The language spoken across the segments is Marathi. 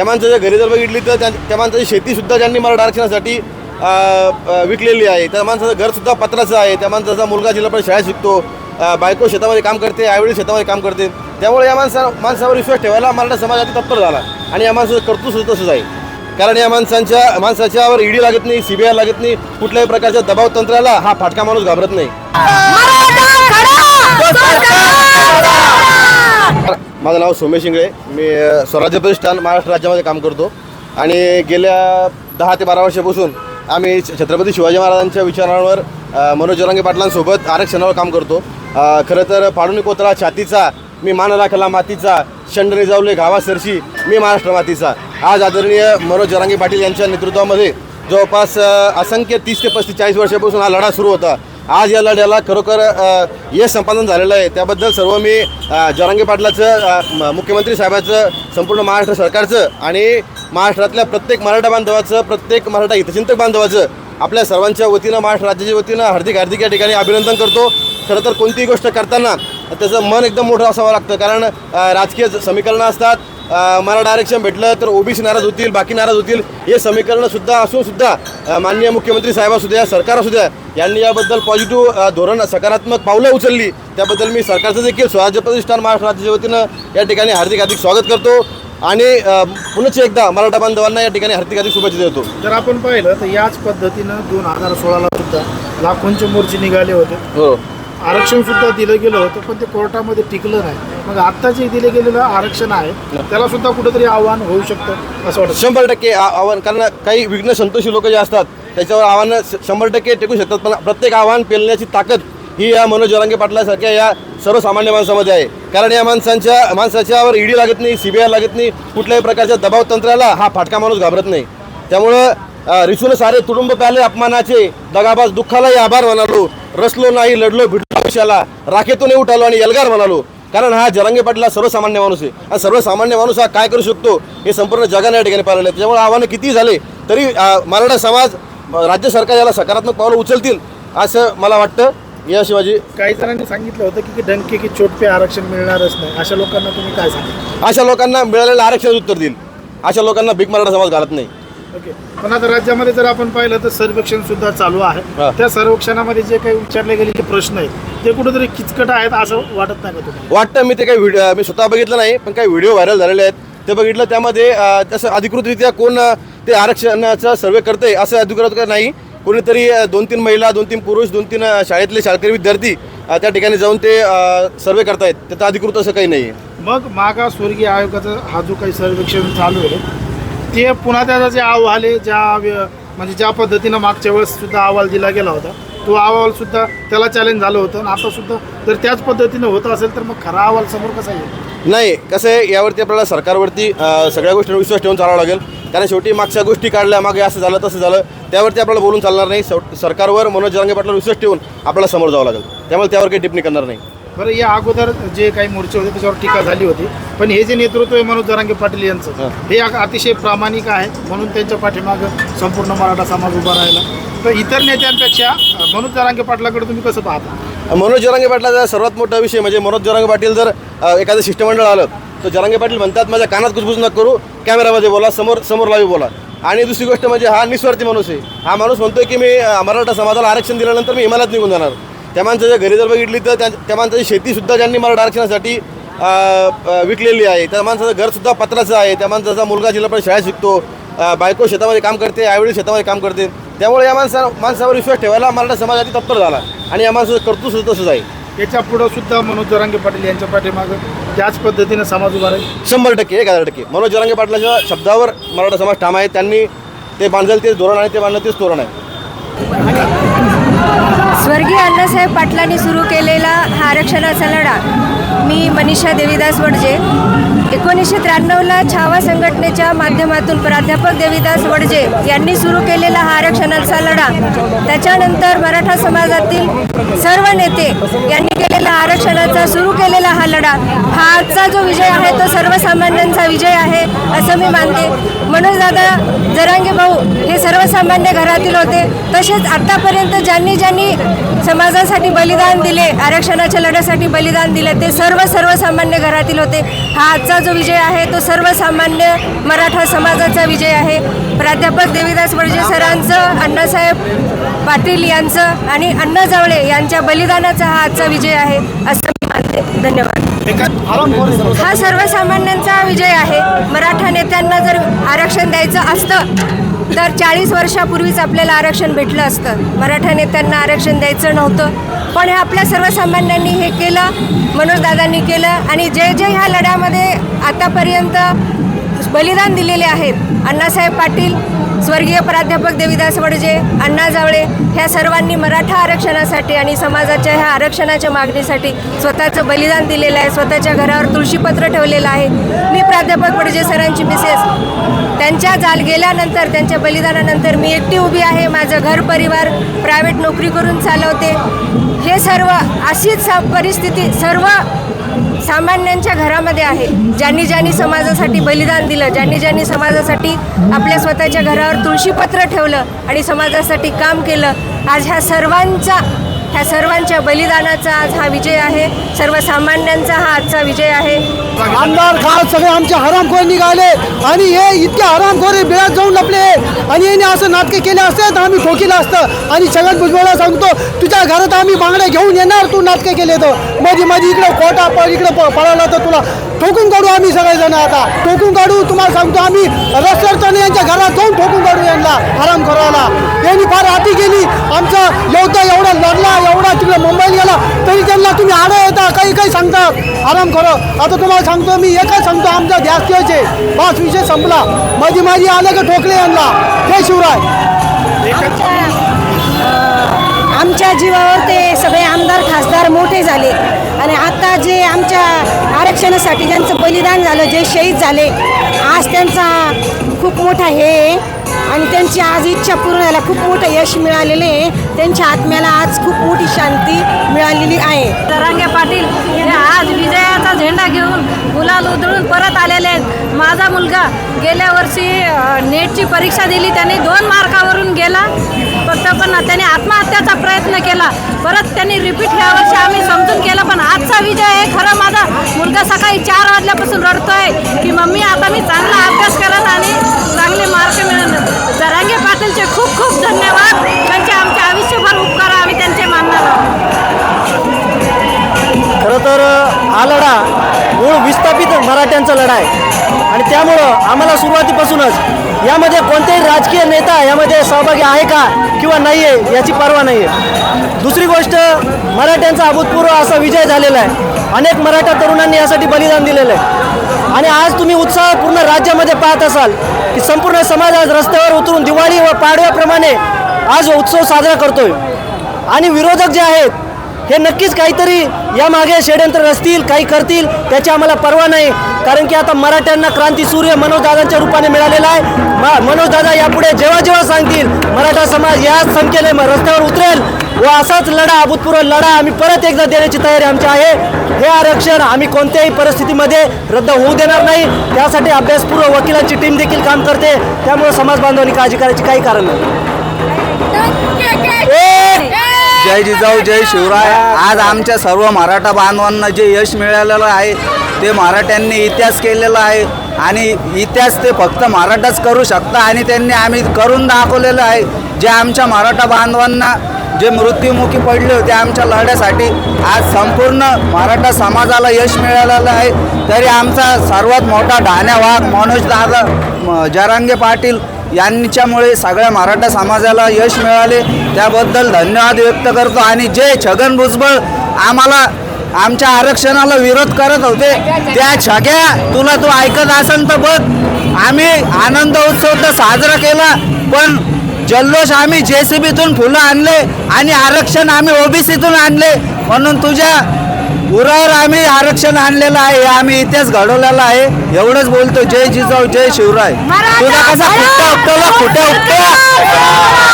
त्या माणसाच्या घरी जर बघितली तर त्या त्या माणसाची शेतीसुद्धा ज्यांनी मराठा आरक्षणासाठी विकलेली आहे त्या माणसाचं घरसुद्धा पत्राचं आहे त्या माणसाचा मुलगा जिल्हा परिषद शाळेत शिकतो बायको शेतामध्ये काम करते आईवडील शेतामध्ये काम करते. त्यामुळे या माणसा माणसावर विश्वास ठेवायला मराठा समाज आता तत्पर झाला आणि या माणसाचं कर्तृत्व तसंच आहे. कारण या माणसांच्या माणसाच्यावर ईडी लागत नाही सीबीआय लागत नाही कुठल्याही प्रकारच्या दबाव तंत्राला हा फाटका माणूस घाबरत नाही. माझं नाव सोमेश इंगळे मी स्वराज्य प्रतिष्ठान महाराष्ट्र राज्यामध्ये काम करतो. आणि गेल्या दहा ते बारा वर्षापासून आम्ही छत्रपती शिवाजी महाराजांच्या विचारांवर मनोज जरांगे पाटलांसोबत आरक्षणावर काम करतो. खरं तर फाडून कोतरा छातीचा मी मान राखला मातीचा शंड रिजावले गावा सरशी मी महाराष्ट्र मातीचा. आज आदरणीय मनोज जरांगे पाटील यांच्या नेतृत्वामध्ये जवळपास असंख्य तीस ते पस्तीस चाळीस वर्षापासून हा लढा सुरू होता. आज या लढ्याला खरोखर यश संपादन झालेलं आहे. त्याबद्दल सर्व मी जरांगे पाटलाचं म- मुख्यमंत्री साहेबाचं संपूर्ण महाराष्ट्र सरकारचं आणि महाराष्ट्रातल्या प्रत्येक मराठा बांधवाचं प्रत्येक मराठा हितचिंतक बांधवाचं आपल्या सर्वांच्या वतीनं महाराष्ट्र राज्याच्या वतीनं हार्दिक हार्दिक या ठिकाणी अभिनंदन करतो. खरं तर कोणतीही गोष्ट करताना त्याचं मन एकदम मोठं असावं लागतं. कारण राजकीय समीकरणं असतात. मराठा आरक्षण भेटलं तर ओबीसी नाराज होतील बाकी नाराज होतील. हे समीकरणं सुद्धा असून सुद्धा माननीय मुख्यमंत्री साहेब असू द्या सरकार असू द्या यांनी याबद्दल पॉझिटिव्ह धोरण सकारात्मक पावलं उचलली. त्याबद्दल मी सरकारचं देखील स्वराज्य प्रतिष्ठान महाराष्ट्र राज्याच्या वतीनं या ठिकाणी हार्दिक हार्दिक स्वागत करतो. आणि अ, पुनश्च एकदा मराठा बांधवांना या ठिकाणी हार्दिक हार्दिक शुभेच्छा देतो. जर आपण पाहिलं तर याच पद्धतीनं दोन हजार सोळाला सुद्धा लाखोंचे मोर्चे निघाले होते. हो. आरक्षण सुद्धा दिलं गेलं होतं पण ते कोर्टामध्ये टिकलं नाही. मग आता जे दिले गेलेलं आरक्षण आहे त्याला सुद्धा कुठेतरी आव्हान होऊ शकतं असं वाटतं. शंभर टक्के आव्हान कारण काही विघ्न संतोषी लोक जे असतात त्याच्यावर आव्हानं शंभर टक्के टिकू शकतात पण प्रत्येक आव्हान पेलण्याची ताकद ही या मनोज जरांगे पाटलासारख्या या सर्वसामान्य माणसामध्ये आहे. कारण या माणसांच्या माणसाच्यावर ईडी लागत नाही सीबीआय लागत नाही कुठल्याही प्रकारच्या दबाव तंत्राला हा फाटका माणूस घाबरत नाही. त्यामुळं रिसून सारे तुडुंब प्याले अपमानाचे दगाबाज दुःखालाही आभार म्हणालो रसलो नाही लढलो भिडलो आयुष्याला राखेतून उठालो आणि एल्गार म्हणालो कारण हा जरांगे पाटील हा सर्वसामान्य माणूस आहे आणि सर्वसामान्य माणूस हा काय करू शकतो हे संपूर्ण जगाने या ठिकाणी पाहिलेलं आहे त्याच्यामुळे आव्हानं किती झाले तरी मराठा समाज राज्य सरकार याला सकारात्मक पावलं उचलतील असं मला वाटतं या शिवाजी काही जणांनी सांगितलं होतं की डंके की चोट पे आरक्षण मिळणारच नाही. अशा लोकांना तुम्ही काय सांगा अशा लोकांना मिळालेलं आरक्षण उत्तर देईल. अशा लोकांना भीक मराठा समाज घालत नाही. ओके पण आता राज्यामध्ये जर आपण पाहिलं तर सर्वेक्षण सुद्धा चालू आहे. हा. त्या सर्वेक्षणामध्ये जे काही विचारले गेलेले प्रश्न आहेत. ते कुठेतरी किचकट आहेत असं वाटत नाही का तुम्हाला? वाटतं मी ते काही व्हिडिओ मी स्वतः बघितलं नाही पण काही व्हिडिओ व्हायरल झालेले आहेत. ते बघितलं त्यामध्ये अं, तसं अधिकृतरित्या कोण अं, ते आरक्षणाचा सर्वे करते असं अधिकृत नाही कोणीतरी दोन तीन महिला दोन तीन पुरुष दोन तीन अं, शाळेतले शाळकरी विद्यार्थी अं, त्या ठिकाणी जाऊन ते सर्वे करतायत. त्याचं अधिकृत असं काही नाही आहे मग मागासवर्गीय आयोगाचा हा जो काही सर्वेक्षण चालू आहे ते पुन्हा त्याचा जे अहवाल आहे ज्या व्य- म्हणजे ज्या पद्धतीनं मागच्या वेळेस सुद्धा अहवाल दिला गेला होता तो अहवाल सुद्धा त्याला चॅलेंज झालं होतं. आणि आता सुद्धा जर त्याच पद्धतीनं होत असेल तर मग खरा अहवाल समोर कसा येईल? नाही कसं आहे यावरती आपल्याला सरकारवरती सगळ्या गोष्टींवर विश्वास ठेवून चालावं लागेल. कारण शेवटी मागच्या गोष्टी काढल्या मागे असं झालं तसं झालं त्यावरती आपल्याला बोलून चालणार नाही. सरकारवर मनोज जरांगे पाटलावर विश्वास ठेवून आपल्याला समोर जावं लागेल. त्यामुळे त्यावर काही टिप्पणी करणार नाही. बरं या अगोदर जे काही मोर्चे होते त्याच्यावर टीका झाली होती. पण हे जे नेतृत्व आहे मनोज जरांगे पाटील यांचं हां. अतिशय प्रामाणिक आहे म्हणून त्यांच्या पाठीमागं संपूर्ण मराठा समाज उभा राहिला. तर इतर नेत्यांपेक्षा मनोज जरांगे पाटलाकडे तुम्ही कसं पाहता? मनोज जरांगे पाटलाचा सर्वात मोठा विषय म्हणजे मनोज जरांगे पाटील जर एखादं शिष्टमंडळ आलं तर जरांगे पाटील म्हणतात माझ्या कानात कुसबुस न करू कॅमेरामध्ये बोला समोर समोर लावी बोला. आणि दुसरी गोष्ट म्हणजे हा निस्वार्थी माणूस आहे. हा माणूस म्हणतोय की मी मराठा समाजाला आरक्षण दिल्यानंतर मी हिमालयात निघून जाणार. त्या माणसाच्या घरी जर बघितली तर त्या त्या माणसाची शेतीसुद्धा ज्यांनी मराठा आरक्षणासाठी विकलेली आहे त्या माणसाचं घरसुद्धा पत्राचं आहे त्या माणसाचा मुलगा जिल्हा परिषद शाळेत शिकतो बायको शेतामध्ये काम करते आईवडील शेतामध्ये काम करते. त्यामुळे या माणसा माणसावर विश्वास ठेवायला मराठा समाज आधी तत्पर झाला आणि या माणसाचं कर्तृत्व सुद्धा तसंच आहे. याच्या पुढं सुद्धा मनोज जरांगे पाटील यांच्या पाठीमागं त्याच पद्धतीनं समाज उभा राहील? शंभर टक्के एक हजार टक्के. मनोज जरांगे पाटलाच्या शब्दावर मराठा समाज ठाम आहे. त्यांनी ते बांधलं तेच धोरण आहे ते बांधलं तेच तोरण आहे. स्वर्गीय अण्णासाहेब पाटलांनी सुरू केलेला हा आरक्षणाचा लढा मी मनीषा देवीदास वडजे. एकोणीसशे त्र्याण्णवला छावा संघटनेच्या माध्यमातून प्राध्यापक देवीदास वडजे यांनी सुरू केलेला हा आरक्षणाचा लढा. त्याच्यानंतर मराठा समाजातील सर्व नेते यांनी केलेला आरक्षणाचा सुरू केलेला हा लढा. हा आजचा जो विजय आहे तो सर्वसामान्यांचा विजय आहे असं मी मानते. म्हणून दादा जरांगे भाऊ हे सर्वसामान्य घरातील होते. तसेच आतापर्यंत ज्यांनी ज्यांनी समाजासाठी बलिदान दिले आरक्षणाच्या लढ्यासाठी बलिदान दिले ते सर्व सर्वसामान्य घरातील होते. हा आजचा जो विजय आहे तो सर्वसामान्य मराठा समाजाचा विजय आहे. प्राध्यापक देवीदास वडजे सरांचं अण्णासाहेब पाटील यांचं आणि अण्णा जावळे यांच्या बलिदानाचा हा आजचा विजय आहे. असं धन्यवाद. हा सर्वसामान्यांचा विजय आहे. मराठा नेत्यांना जर आरक्षण द्यायचं असतं तर चाळीस वर्षापूर्वीच आपल्याला आरक्षण भेटलं असतं. मराठा नेत्यांना आरक्षण द्यायचं नव्हतं. पण हे आपल्या सर्वसामान्यांनी हे केलं मनोजदादांनी केलं आणि जे जे ह्या लढ्यामध्ये आतापर्यंत बलिदान दिलेले आहेत अण्णासाहेब पाटील स्वर्गीय प्राध्यापक देविदास वडजे अण्णा जावळे ह्या सर्वांनी मराठा आरक्षणासाठी आणि समाजाच्या ह्या आरक्षणाच्या मागणीसाठी स्वतःचं बलिदान दिलेलं आहे. स्वतःच्या घरावर तुळशीपत्र ठेवलेलं आहे. मी प्राध्यापक वडजे सरांची मिसेस. त्यांच्या जाल गेल्यानंतर त्यांच्या बलिदानानंतर मी एकटी उभी आहे. माझं घर परिवार प्रायव्हेट नोकरी करून चालवते. हे सर्व अशीच सा- परिस्थिती सर्व सामान्यांच्या घरामध्ये आहे. ज्यांनी ज्यांनी समाजासाठी बलिदान दिलं ज्यांनी ज्यांनी समाजासाठी आपल्या स्वतःच्या घरावर तुळशीपत्र ठेवलं आणि समाजासाठी काम केलं आज ह्या सर्वांचा ह्या सर्वांच्या बलिदानाचा आज हा विजय आहे. सर्वसामान्यांचा हा आजचा विजय आहे. आमदार खास सगळे आमचे हरामखोर निघाले आणि हे इतके हरामखोर बिळात जाऊन लपले. आणि याने असं नाटके केले असते तर आम्ही ठोकीला असतं. आणि छगन भुजबळला सांगतो तुझ्या घरात आम्ही बांगड्या घेऊन येणार तू नाटके केले तर. मध्ये माझी इकडे खोटा पड इकडे प- पळाला तर तुला ठोकून काढू आम्ही सगळेजण आता. ठोकून काढू तुम्हाला सांगतो आम्ही रस्त्यावर यांच्या घरात जाऊन ठोकून काढू यांना हराम करायला यांनी गेली. आमचा एवढा एवढा लढला एवढा तिकडे मुंबईला गेला तरी त्यांना तुम्ही आडं येता काही काही सांगता आराम करो. आता तुम्हाला सांगतो मी एकच सांगतो आमचा गॅस घ्यायचे पाच विषय संपला. माझी माझी आलं का ठोकले यांना? हे शिवराय. आमच्या जीवावर ते सगळे आमदार खासदार मोठे झाले. आणि आता जे आमच्या आरक्षणासाठी ज्यांचं बलिदान झालं जे शहीद झाले आज त्यांचा खूप मोठा हे आहे. आणि त्यांची आज इच्छा पूर्ण झाल्या खूप मोठं यश मिळालेलं आहे. त्यांच्या आत्म्याला आज खूप मोठी शांती मिळालेली आहे. तरंग्या पाटील हे आज विजयाचा झेंडा घेऊन गुलाल उधळून परत आलेले आहेत. माझा मुलगा गेल्या वर्षी नेटची परीक्षा दिली. त्याने दोन मार्कावरून गेला. फक्त पण त्याने आत्महत्याचा प्रयत्न केला. परत त्यांनी रिपीट ह्या वर्षी आम्ही समजून केलं पण आजचा विजय आहे. खरं माझा मुलगा सकाळी चार वाजल्यापासून रडतोय की मम्मी आता मी चांगला अभ्यास करत आणि चांगले लढा आहे आणि त्यामुळं आम्हाला सुरुवातीपासूनच यामध्ये कोणतेही राजकीय नेता यामध्ये सहभागी आहे का किंवा नाही आहे याची पर्वा नाही आहे दुसरी गोष्ट मराठ्यांचा अभूतपूर्व असा विजय झालेला आहे. अनेक मराठा तरुणांनी यासाठी बलिदान दिलेलं आहे. आणि आज तुम्ही उत्साह पूर्ण राज्यामध्ये पाहत असाल की संपूर्ण समाज आज रस्त्यावर उतरून दिवाळी व पाडव्याप्रमाणे आज उत्सव साजरा करतोय. आणि विरोधक जे आहेत हे नक्कीच काहीतरी यामागे षड्यंत्र असतील काही करतील त्याची आम्हाला पर्वा नाही. कारण की आता मराठ्यांना क्रांती सूर्य मनोजदादांच्या रूपाने मिळालेला आहे. मनोजदादा यापुढे जेव्हा जेव्हा सांगतील मराठा समाज या संख्येने रस्त्यावर उतरेल व असाच लढा अभूतपूर्व लढा आम्ही परत एकदा देण्याची तयारी आमची आहे. हे आरक्षण आम्ही कोणत्याही परिस्थितीमध्ये रद्द होऊ देणार नाही. त्यासाठी अभ्यासपूर्व वकिलांची टीम देखील काम करते. त्यामुळे समाज बांधवांनी काळजी करायची काही कारण नाही. जय जिजाऊ जय शिवराय. आज आमच्या सर्व मराठा बांधवांना जे यश मिळालेलं आहे ते मराठ्यांनी इतिहास केलेला आहे आणि इतिहास ते फक्त मराठाच करू शकता आणि त्यांनी आम्ही करून दाखवलेलं आहे. जे आमच्या मराठा बांधवांना जे मृत्युमुखी पडले होते आमच्या लढ्यासाठी आज संपूर्ण मराठा समाजाला यश मिळालेलं आहे. तरी आमचा सर्वात मोठा ढाण्या वाघ मनोज दादा म- जरांगे पाटील यांच्यामुळे सगळ्या मराठा समाजाला यश मिळाले. त्याबद्दल धन्यवाद व्यक्त करतो आणि जे छगन भुजबळ. आम्हाला आमच्या आरक्षणाला विरोध करत होते. त्या छग्या तुला तू ऐकत असेल तर बघ. आम्ही आनंद उत्सव तर साजरा केला पण जल्लोष आम्ही जे सी बीतून फुलं आणले आणि आरक्षण आम्ही ओबीसीतून आणले. म्हणून तुझ्या उरावर आम्ही आरक्षण आणलेलं आहे हे आम्ही इतिहास घडवलेला आहे. एवढंच बोलतो जय जिजाऊ जय शिवराय. तुझा कसा कुठ्टा उपटवला कुठ्या उपट्या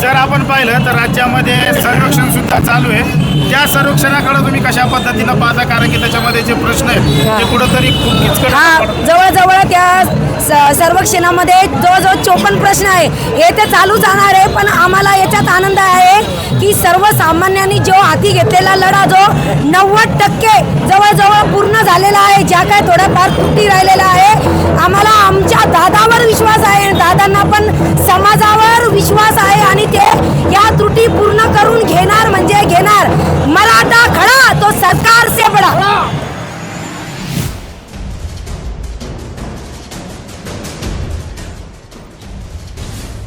जर आपण पाहिलं तर राज्यामध्ये सर्वेक्षण सुद्धा चालू आहे. त्या सर्वेक्षणाकडे तुम्ही कशा पद्धतीनं पाहता? कारण की त्याच्यामध्ये जे प्रश्न आहेत ते कुठंतरी खूप किचकट हा पडतात. जवळजवळ त्या सर्वेक्षणामध्ये जवळजवळ चोपन्न प्रश्न आहे. हे तर चालू जाणार आहे पण आम्हाला याच्यात आनंद आहे की सर्वसामान्यांनी जो हाती घेतलेला लढा जो नव्वद टक्के जवळजवळ पूर्ण झालेला आहे ज्या काय थोड्याफार त्रुटी राहिलेल्या आहे